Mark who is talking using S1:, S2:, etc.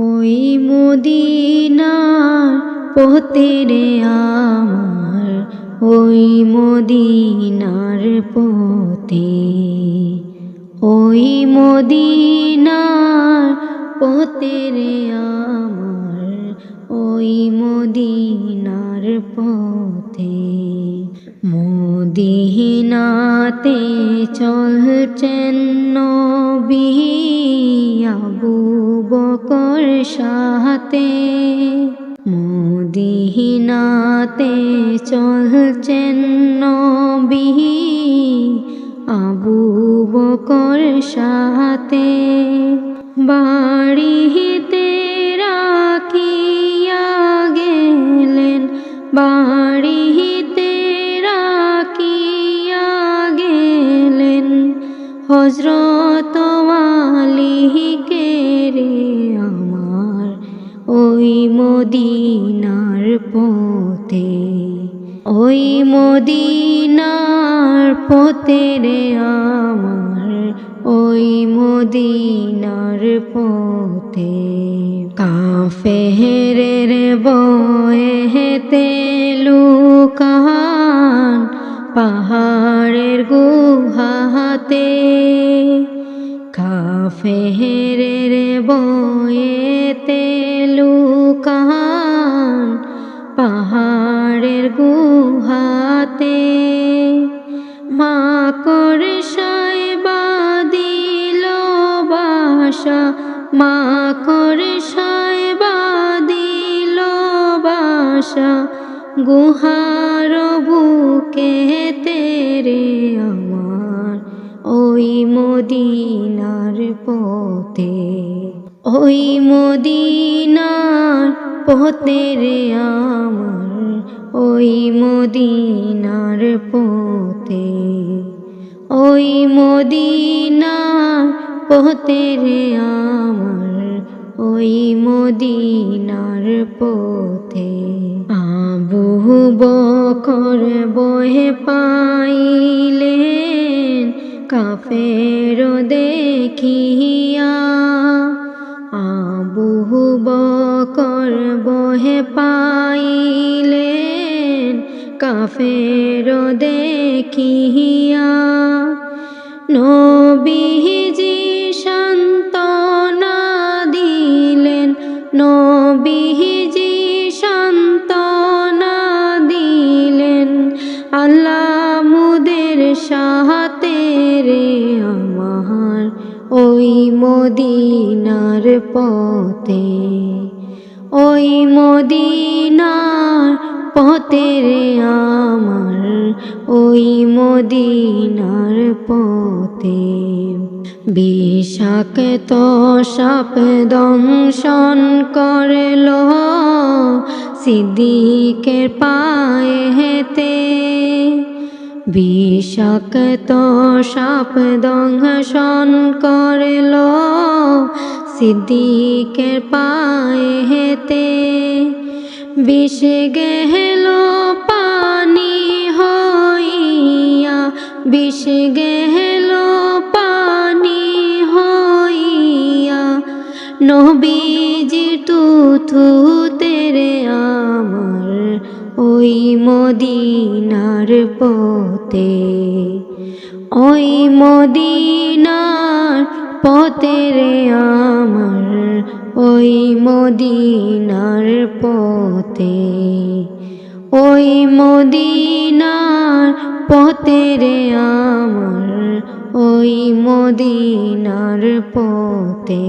S1: ওই মদিনার পথে রে আমার, ওই মদিনার পথে, ওই মদিনার পথে রে আমার, ওই মদিনার পথে। মদিনাতে চলছেন নবী আবু বকর সাথে মদিনাতে চলছেন নবী আবু বকর সাথে বাড়িতে হজরত আলীকে রে আমার? ওই মদিনার পথে, ওই মদিনার পথে রে আমার, ওই মদিনার পথে। কাফেরের বয়েতে লুকান পাহাড়ের গুহাতে কাফেরের বয়েতে লুকান পাহাড়ের গুহাতে। মা করে সাইবা দিল বাসা, মা করে সাইবা দিল বাসা। গুহার বুকে ওই মদিনার পথে আমার, ওই মদিনার পথে, ওই মদিনার পথে আমার, ওই মদিনার পথে। আবু বকর বহে পাইলেন কাফের দেখিয়া বকর বহে পাইলেন কাফের দেখিয়া। নবীজি সান্ত্বনা দিলেন, নবীজি সান্ত্বনা দিলেন, আল্লাহ মুদের সাহাতে রে আমার ওই মদিনার পথে। ওই মদিনার পথে রে আমার, ওই মদিনার পথে। বিষাক্ত সাপ দংশন করল, সিদ্দিকের পায়ে হেতে বিষাক্ত সাপ দংশন করল সিদ্দিকের পায়ে হেতে বিষ গেহল পানি হইয়া বিষ গেহল পানি হইয়া। নবীজি তুথু তেরে আমার ওই মদিনার পথে, ওই মদিনার পথে রে আমার ওই মদিনার পথে ওই মদিনার পথে রে আমার ওই মদিনার পথে।